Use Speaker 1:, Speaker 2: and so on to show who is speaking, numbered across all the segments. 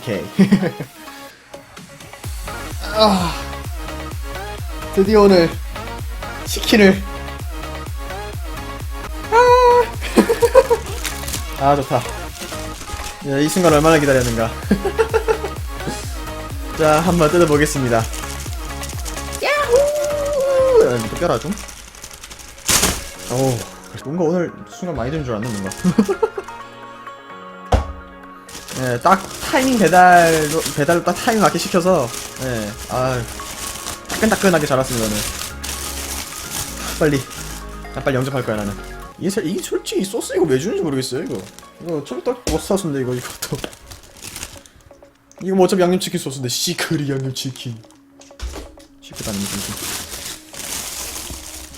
Speaker 1: 오케이. 아, 드디어 오늘 치킨을. 아, 아 좋다. 야, 이 순간 얼마나 기다렸는가. 자, 한번 뜯어보겠습니다. 야호! 야, 이거 껴라 좀. 오, 뭔가 오늘 순간 많이 된줄 알았네 뭔가. 예, 딱 타이밍 배달로 배달로 딱 타이밍 맞게 시켜서 예, 아 따끈따끈하게 잘 왔습니다 오늘. 빨리, 나 빨리 영접할 거야 나는. 이게 살- 이게 솔직히 소스 이거 왜 주는지 모르겠어요 이거. 이거 철떡 버사수인데 이거 이것도. 이거 뭐 어차피 양념치킨 소스인데 시크리 양념치킨. 시크리 양념치킨.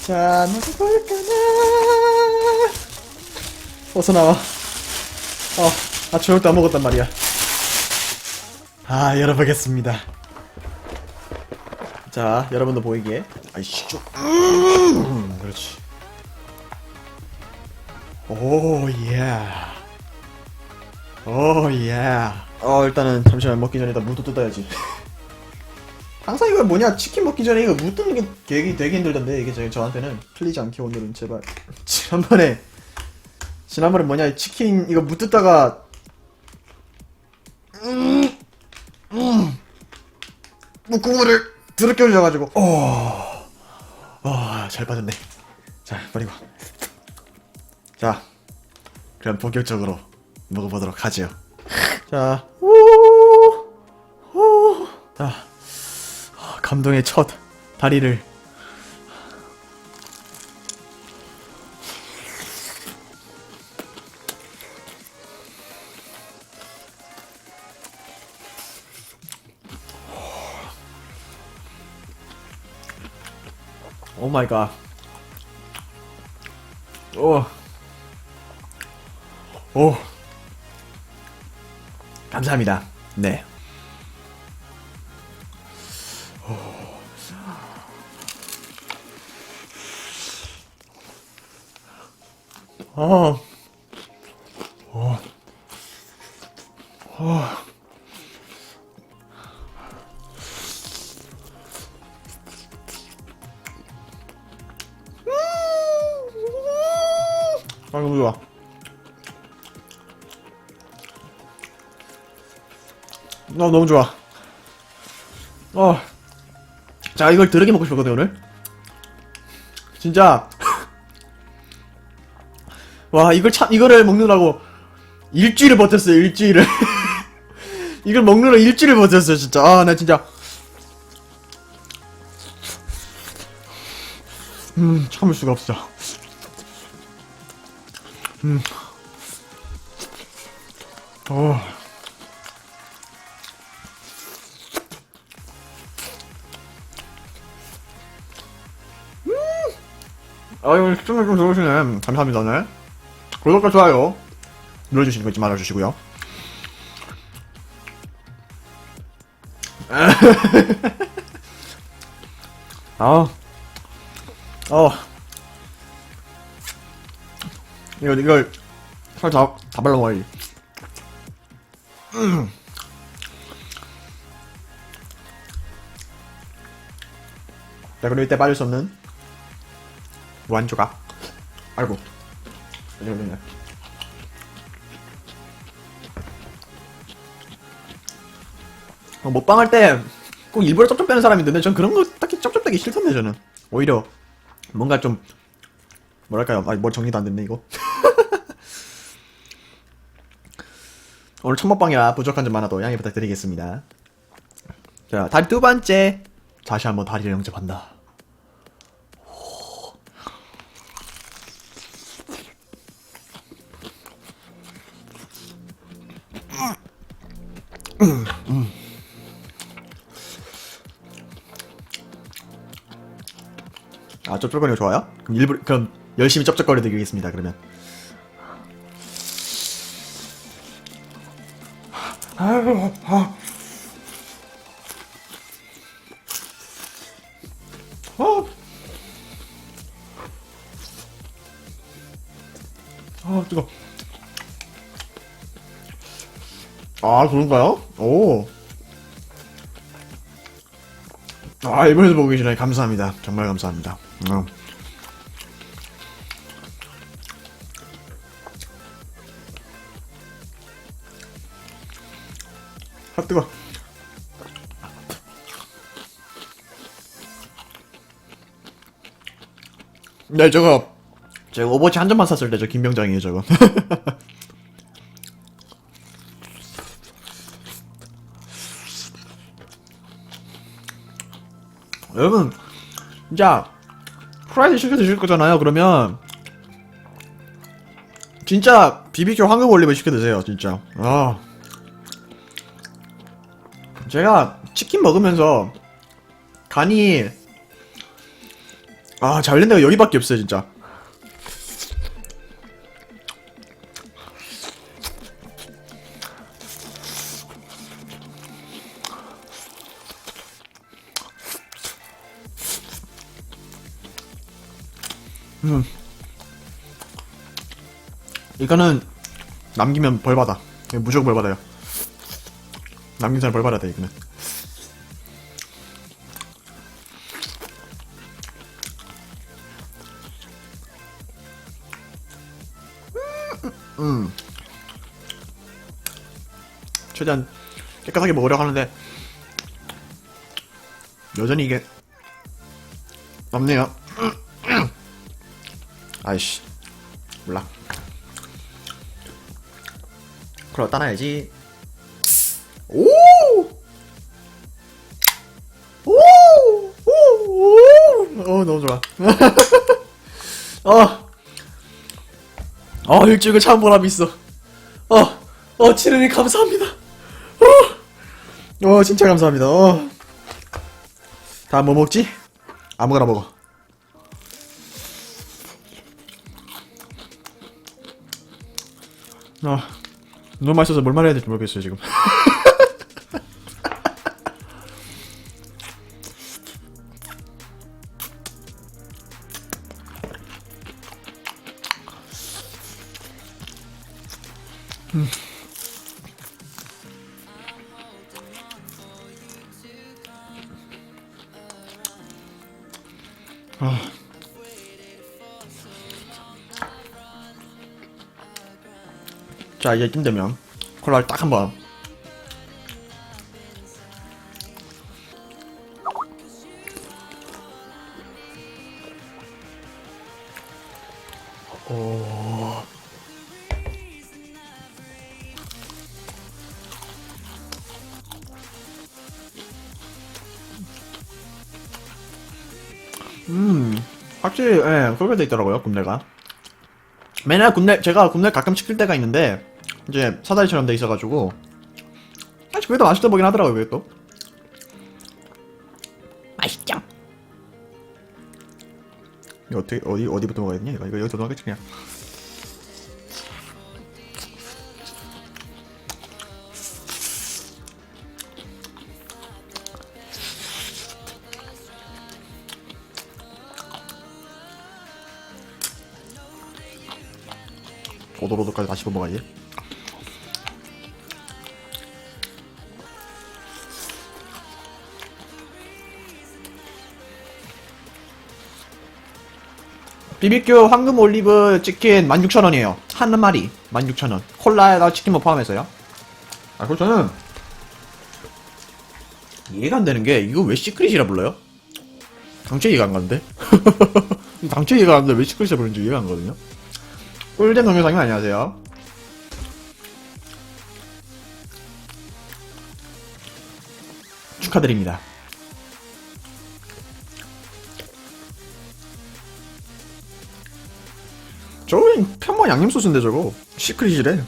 Speaker 1: 자, 먹어볼까나. 어서 나와. 어, 아, 저녁도 안 먹었단 말이야. 아, 열어보겠습니다. 자, 여러분도 보이게. 아이씨, 좀. 음, 그렇지. 오, 예. 오, 예. 어, 일단은 잠시만 먹기 전에 일단 무도 뜯어야지. 항상 이거 뭐냐 치킨 먹기 전에 이거 무 뜯는 게 되게 되게 힘들던데 이게 저, 저한테는 풀리지 않게 오늘은 제발 지난번에 지난번에 뭐냐 치킨 이거 무 뜯다가 무국물을 드럽게 흘려가지고. 어, 어잘 빠졌네. 자 버리고 자 그럼 본격적으로 먹어보도록 하죠. 자. 오, 오, 자 감동의 첫 다리를 오 마이 갓. 오. 오. 감사합니다. 네. 어. 어. 어. 어, 너무 좋아. 어. 자, 이걸 드럽게 먹고 싶었거든, 오늘. 진짜. 와 이걸 참 이거를 먹느라고 일주일을 버텼어요 일주일을 이걸 먹느라 일주일을 버텼어요 진짜 아 나 진짜 음 참을 수가 없어 음 아유, 시청자 좀 들어오시네. 감사합니다, 네. 구독과 좋아요 눌러주시는 거 잊지 말아주시고요. 아, 어, 이거 이걸 살다 다 발라 먹어야지. 음. 자 그리고 이때 빠질 수 없는 무 한 조각. 아이고. 됐네. 어, 먹방 할 때 꼭 일부러 쩝쩝 빼는 사람이 있는데 전 그런 거 딱히 쩝쩝대기 싫던데 저는 오히려 뭔가 좀 뭐랄까요 아니 뭐 정리도 안 됐네 이거 오늘 첫 먹방이라 부족한 점 많아도 양해 부탁드리겠습니다 자 다리 두 번째 다시 한번 다리를 영접한다 쩝쩝거리는 거 좋아요? 그럼 일부러 그럼 열심히 쩝쩝거려 드리겠습니다 그러면 아유 아. 아. 아 뜨거 아, 그런가요? 오. 아, 일본에서 보고 계시네. 감사합니다. 정말 감사합니다. 음. 아, 뜨거. 네, 저거, 제가 오버워치 한 점만 샀을 때 저 김병장이에요, 저거. 여러분, 진짜, 프라이드 시켜 드실 거잖아요, 그러면. 진짜, BBQ 황금 올리브 시켜 드세요, 진짜. 아. 제가 치킨 먹으면서, 간이, 아, 잘 된다가 여기밖에 없어요, 진짜. 이거는 남기면 벌 받아. 무조건 벌 받아요. 남긴 사람 벌 받아야 돼 이거는. 음. 최대한 깨끗하게 먹으려고 하는데 여전히 이게 남네요. 아이씨 몰라. 그럼 따놔야지. 오! 오! 오! 오! 어, 너무 좋아. 어. 어, 일주일 참 보람이 있어. 어, 어, 치르니 감사합니다. 어, 어, 진짜 감사합니다. 어. 다음 뭐 먹지? 아무거나 먹어. 아, 너무 맛있어서 뭘 말해야 될지 모르겠어요, 지금. 자, 이제 쯤 되면 콜라를 딱 한 번. 오. 음, 확실히, 예, 그렇게 돼 있더라고요, 굽내가. 맨날 굽내, 제가 굽내 가끔 시킬 때가 있는데, 이제 사다리처럼 돼 있어가지고, 사실 그게 더 맛있어 보긴 하더라고요, 그게 또. 맛있죠? 이거 어떻게, 어디, 어디부터 먹어야 되냐? 이거, 이거 여기서 먹겠지, 그냥. 오도로도까지 다시 먹어야지. BBQ 황금 올리브 치킨 16,000원이에요. 한 마리 16,000원. 콜라에다 치킨 뭐 포함해서요. 아, 그리고 저는 이해가 안 되는 게 이거 왜 시크릿이라 불러요? 당최 이해가 안 가는데? 당최 이해가 안 가는데 왜 시크릿이라 부르는지 이해가 안 가거든요. 꿀잼 동영상님 안녕하세요. 축하드립니다. 저건 편모 양념 소스인데 저거 시크릿이래.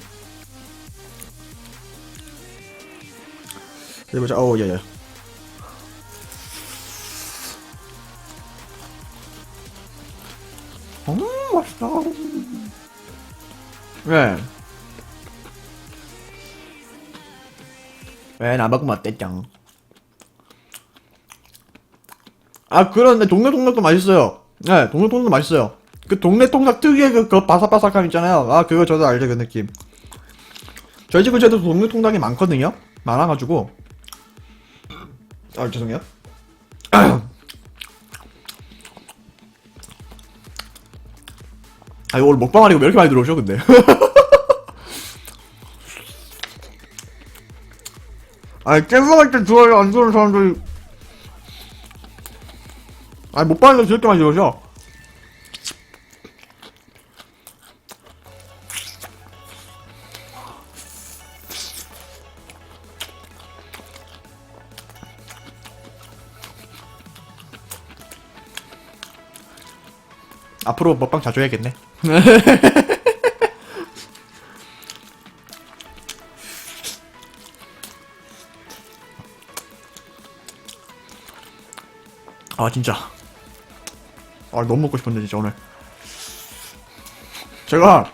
Speaker 1: 어디 보자. 어우 야야. 음 맛있다. 왜? 왜 나먹으면 어땠죠? 아 그런데 동네 통닭도 맛있어요. 네, 동네 통닭도 맛있어요. 그 동네 통닭 특유의 그, 그 바삭바삭함 있잖아요. 아 그거 저도 알죠 그 느낌. 저희 집 근처에도 동료통닭이 많거든요. 많아가지고 아 죄송해요. 아 이거 오늘 먹방 하니까 왜 이렇게 많이 들어오셔 근데 아니 잼먹을 때 좋아요 안 좋아하는 사람들이 아니 먹방 하니까 저렇게 많이 들어오셔 앞으로 먹방 자주 해야겠네. 아 진짜. 아 너무 먹고 싶은데 진짜 오늘. 제가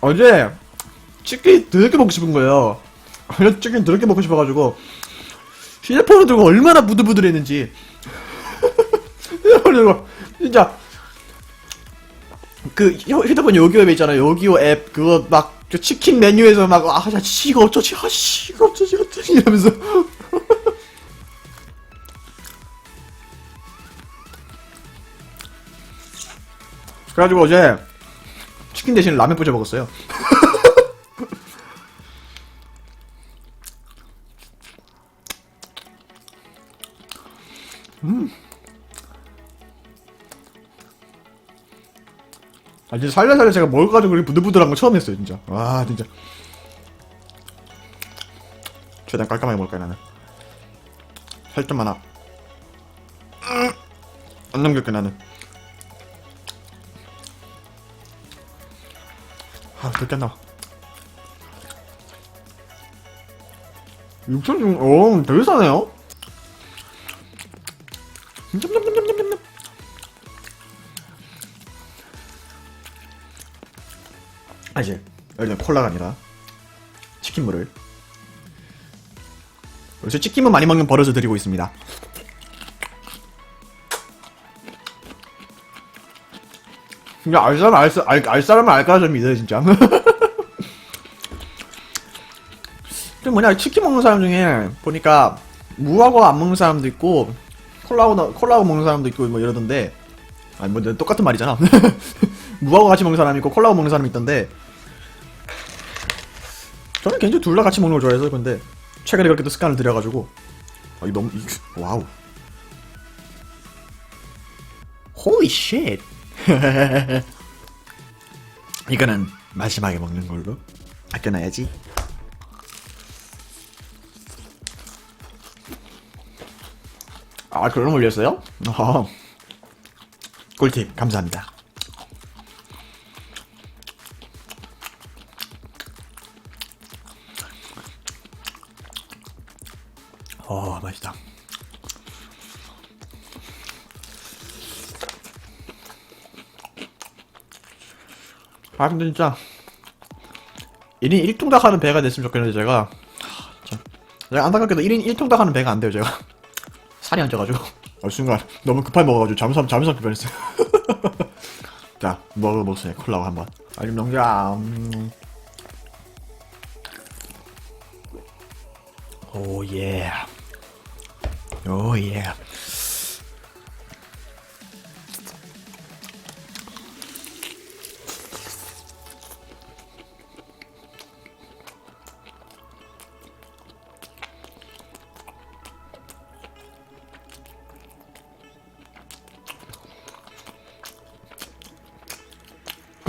Speaker 1: 어제 치킨 더럽게 먹고 싶은 거예요. 어제 치킨 더럽게 먹고 싶어가지고 휴대폰을 들고 얼마나 부들부들했는지 그리고 진짜. 그 휴- 휴대폰 요기요 앱 있잖아요. 요기요 앱 그거 막그 치킨 메뉴에서 막아 씨 이거 어쩌지? 아 씨 이거 어쩌지? 어쩌지? 이러면서. 그래가지고 어제 치킨 대신 라면 뿌려 먹었어요. 아 진짜 살려살려 제가 먹을 가지고 그렇게 부들부들한 거 처음 했어요 진짜. 와 진짜. 최대한 깔끔하게 먹을까요 나는. 살좀 많아. 음. 안 남길게 나는. 아, 그렇게 안 나와. 6천 중, 어, 되게 싸네요? 냠냠냠냠냠냠. 아, 이제, 여기는 콜라가 아니라, 치킨물을. 요새 치킨물 많이 먹는 버릇을 드리고 있습니다. 진짜 알 사람 알, 사- 알, 알 사람은 알까 좀 믿어요 진짜. 그 뭐냐 치킨 먹는 사람 중에 보니까 무하고 안 먹는 사람도 있고 콜라하고 나- 콜라하고 먹는 사람도 있고 뭐 이러던데 아니 뭐 똑같은 말이잖아. 무하고 같이 먹는 사람이 있고 콜라하고 먹는 사람이 있던데 개인적으로 둘 다 같이 먹는 걸 좋아해서 근데 최근에 그렇게 또 습관을 들여가지고 아, 이 너무 이, 와우. Holy shit. 이거는 마지막에 먹는 걸로 아껴놔야지. 아, 그런 올렸어요? 어. 꿀팁, 감사합니다. 아 근데 진짜 1인 1통닭 하는 배가 됐으면 좋겠는데 제가. 하, 참. 제가 안타깝게도 1인 1통닭 하는 배가 안 돼요 제가. 살이 안 쪄가지고. 어, 순간 너무 급하게 먹어가지고 잠수함 잠수함 급변했어요. 자 먹어보세요 콜라고 한번. 아좀 농자 음. 오예. 오예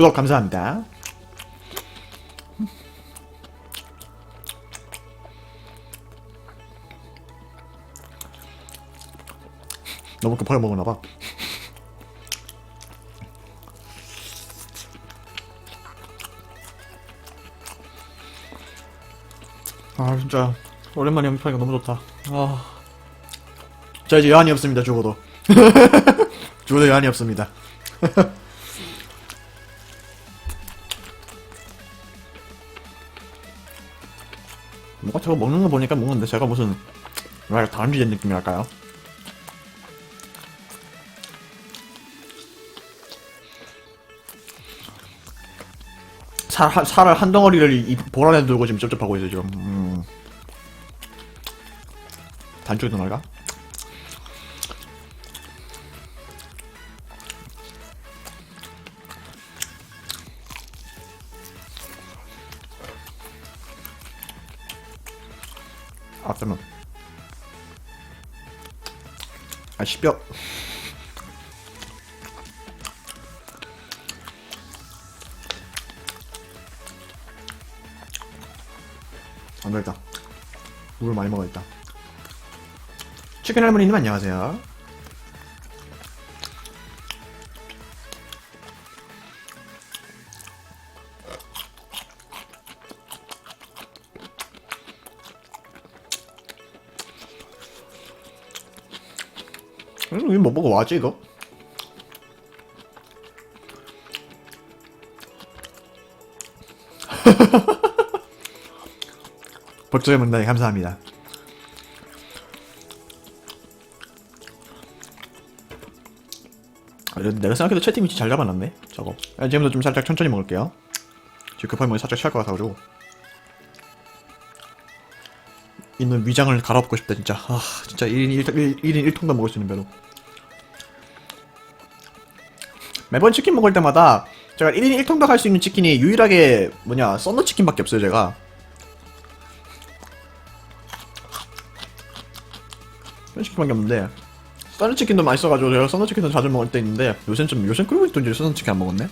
Speaker 1: 구독 감사합니다. 너무 급하게 먹었나봐. 아 진짜 오랜만에 영입하니까 너무 좋다. 아, 자 이제 여한이 없습니다. 죽어도 죽어도 여한이 없습니다. 뭔가 저거 먹는 거 보니까 뭔데 제가 무슨 뭐랄까 다람쥐 된 느낌이랄까요? 살, 한- 살을 한 덩어리를 이 볼 안에 들고 지금 쩝쩝하고 있어 지금 음. 단쪽에도 날가? 아 씨뼈 안 되겠다. 물을 많이 먹어야겠다. 치킨 할머니님 안녕하세요 뭐 먹어 와지 이거? 복조의 문단에 감사합니다. 내가 생각해도 채팅 위치 잘 잡아놨네. 저거. 아, 지금도 좀 살짝 천천히 먹을게요. 지금 급하게 먹으면 살짝 취할 것 같아가지고. 있는 위장을 갈아엎고 싶다 진짜. 아 진짜 1인 1, 1인 1통도 먹을 수 있는 배로. 매번 치킨 먹을 때마다 제가 1인 1통닭 할 수 있는 치킨이 유일하게 뭐냐 썬더 치킨밖에 없어요 제가. 썬더 치킨밖에 없는데 썬더 치킨도 맛있어가지고 제가 썬더 치킨도 자주 먹을 때 있는데 요새는 좀 요새 끓고 있던 지 썬더 치킨 안 먹었네.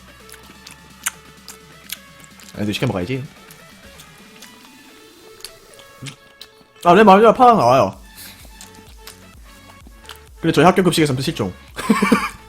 Speaker 1: 애들 시켜 먹어야지. 아, 네, 맞아요. 파랑 나와요. 근데 저희 학교 급식에서는 실종.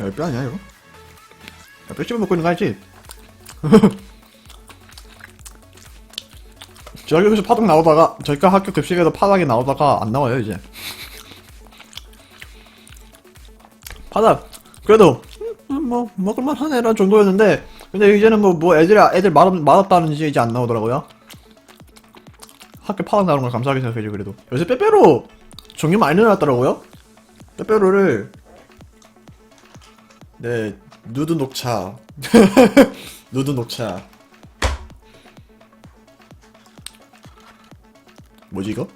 Speaker 1: 야, 뼈 아니야, 이거? 야, 뼈 씹어 먹고 있는 거 알지? 저희 여기서 파닭 나오다가, 저희가 학교 급식에도 파닭이 나오다가 안 나와요, 이제. 파닭, 그래도, 음, 뭐, 먹을만 하네, 라는 정도였는데, 근데 이제는 뭐, 뭐, 애들이, 애들 맛, 맛없다는지 이제 안 나오더라고요. 학교 파닭 나오는 걸 감사하게 생각해요, 그래도. 요새 빼빼로 종류 많이 늘어났더라고요? 빼빼로를, 네, 누드 녹차. 누드 녹차. 뭐지 이거?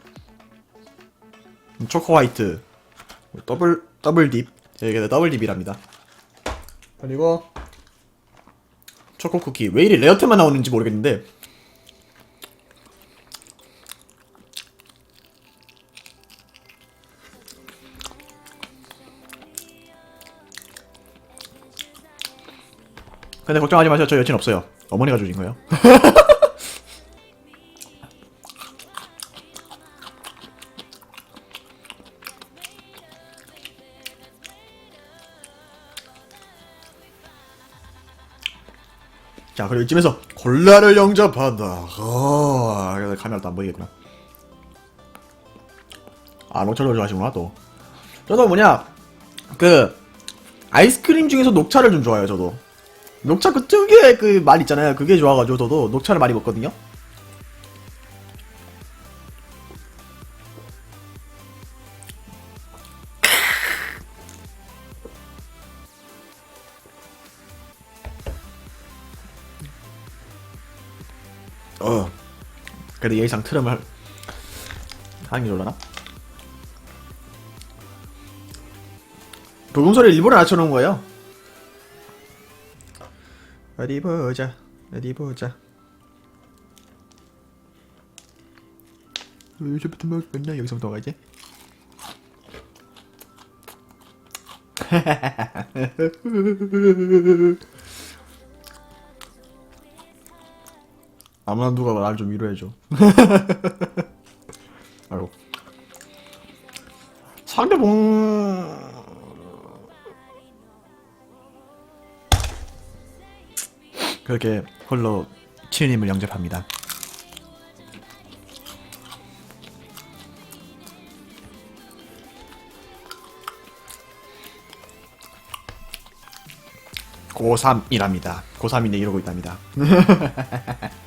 Speaker 1: 음, 초코 화이트. 더블 더블 딥. 이게 더블 딥이랍니다. 그리고 초코 쿠키. 왜 이리 레어템만 나오는지 모르겠는데. 근데 걱정하지 마세요. 저 여친 없어요. 어머니가 주신 거예요. 그리고 이쯤에서 콜라를 영접한다. 어, 그래서 카메라 또안 보이겠구나. 아, 녹차를 좋아하시구나, 또. 저도 뭐냐, 그, 아이스크림 중에서 녹차를 좀 좋아해요, 저도. 녹차 그 특유의 그 말 있잖아요. 그게 좋아가지고 저도 녹차를 많이 먹거든요. 그래도 예의상 트름을 하는 게 좋려나? 부금 소리를 일부러 낮춰놓은 거예요. 어디 보자, 어디 보자. 여기서부터 먹었나? 여기서부터 가지? 아무나 누가 날 좀 위로해줘. 아이고. 상대방 그렇게 홀로 치유님을 영접합니다. 고3이랍니다. 고3인데 이러고 있답니다.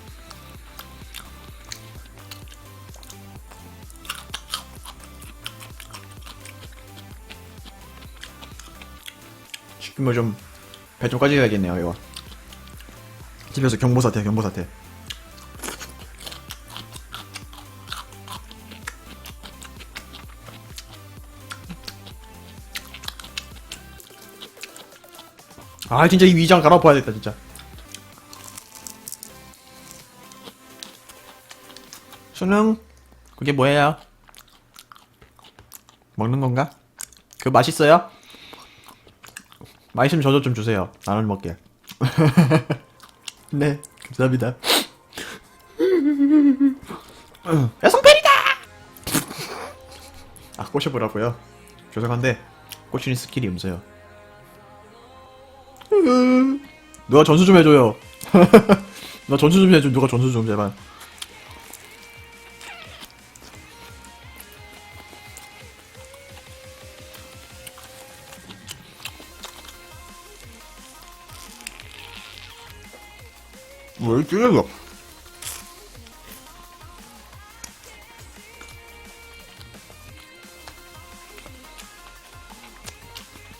Speaker 1: 시키면 좀, 배좀 꺼지야겠네요, 이거. 집에서 경보사태, 경보사태. 아, 진짜 이 위장 갈아엎어야겠다, 진짜. 수능, 그게 뭐예요? 먹는 건가? 그거 맛있어요? 맛있으면 저도 좀 주세요. 나눠 먹게. 네, 감사합니다. 여성팬이다! 아, 꼬셔보라고요? 죄송한데, 꼬시는 스킬이 없어요. 누가 전수 좀 해줘요. 나 전수 좀 해줘. 누가 전수 좀 제발. 왜 이거?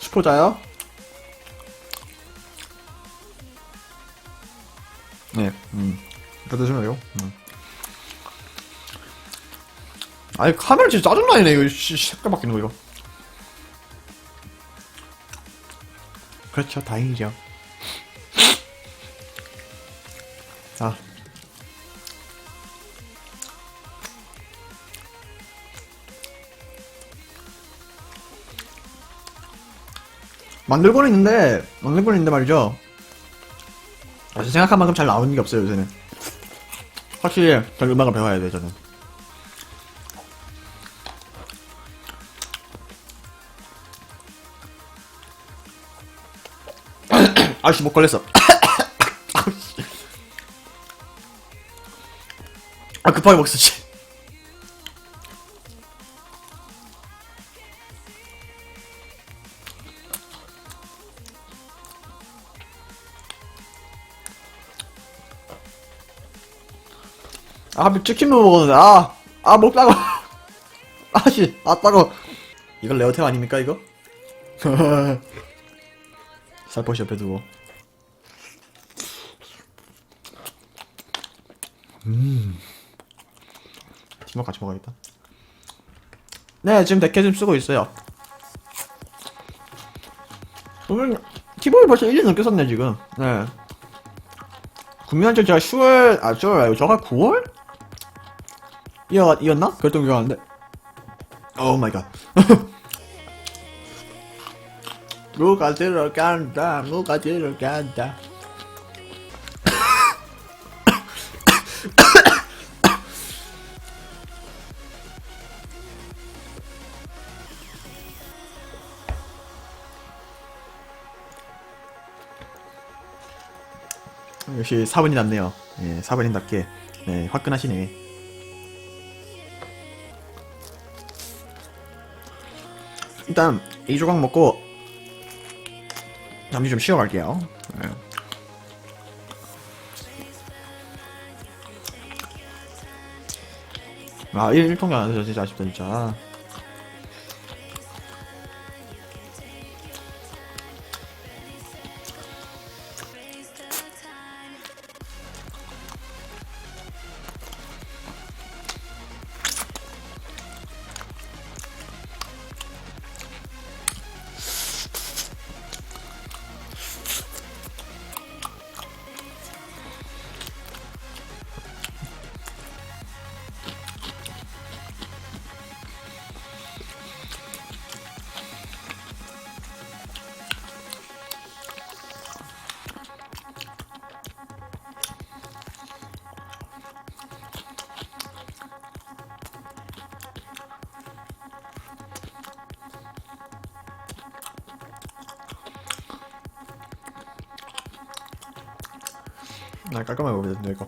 Speaker 1: 슈퍼자요? 네, 음. 이거 드시면 돼요. 음. 아니, 카메라 진짜 짜증나네, 이거. 씨, 색깔 바뀌는 거, 이거. 그렇죠, 다행이죠. 아. 만들고는 있는데, 만들고는 있는데 말이죠. 아, 생각한 만큼 잘 나오는 게 없어요, 요새는. 확실히, 잘 음악을 배워야 돼, 저는. 아씨, 못 걸렸어. 급하게 먹었지. 아, 치킨만 먹었는데, 아, 아, 먹다가. 아씨, 아, 따가 이걸 레어템 아닙니까, 이거? 살포시 옆에 두고. 팀원 같이 먹어야겠다. 네, 지금 데캐 좀 쓰고 있어요. 오늘 티보이 벌써 1년 넘게 썼네, 지금. 네. 구매한 지 제가 10월, 아, 10월 말고 저가 9월? 이어, 이었나? 그랬던 기억 나는데. 오 마이 갓. 누가 들어간다, 누가 들어간다. 역시 사부님 남네요. 예, 사부님답게 네, 화끈하시네. 일단 이 조각 먹고 잠시 좀 쉬어갈게요. 예. 아, 1, 1통이 안 되죠, 진짜 아쉽다, 진짜. 아 깔끔하게 먹어야 이거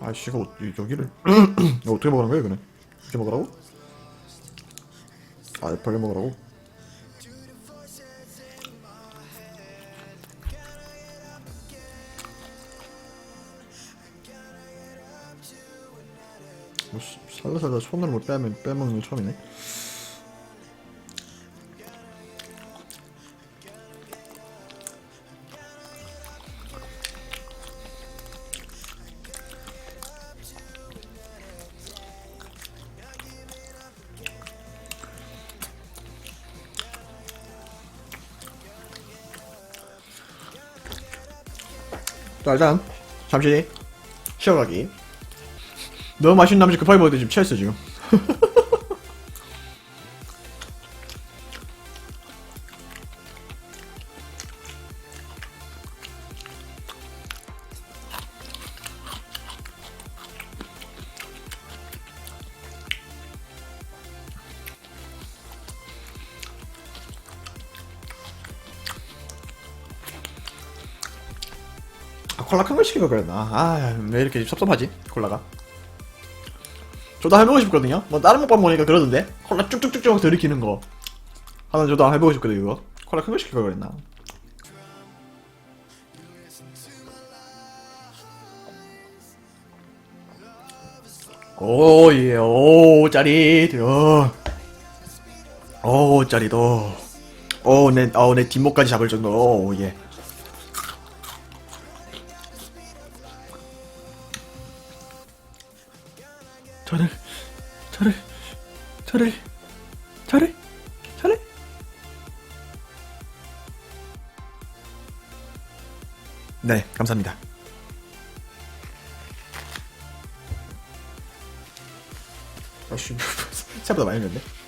Speaker 1: 아씨 이거 어- 이- 여기를 어떻게 먹으는 거야 이거는 이렇게 먹으라고? 아 벌게 먹으라고? 손으로 뭐 빼면 빼먹는 게 처음이네. 자 일단 잠시 쉬어가기. 너무 맛있는 음식 급하게 먹는데 지금 취했어 지금. 아, 콜라 큰걸거 그랬나? 아, 왜 이렇게 섭섭하지? 콜라가. 저도 해보고 싶거든요. 뭐 다른 먹방 보니까 그러던데 콜라 쭉쭉쭉쭉 들이키는 거. 하나 저도 해보고 싶거든 이거. 콜라 큰 거 시킬 걸 그랬나? 오, 예, 오, 짜릿, 어. 오, 짜릿, 어. 오, 내, 어, 내 뒷목까지 잡을 정도, 오, 예. 저를, 저를, 저를, 저를, 저를. 네, 감사합니다. 아씨, 생각보다 많이 했는데.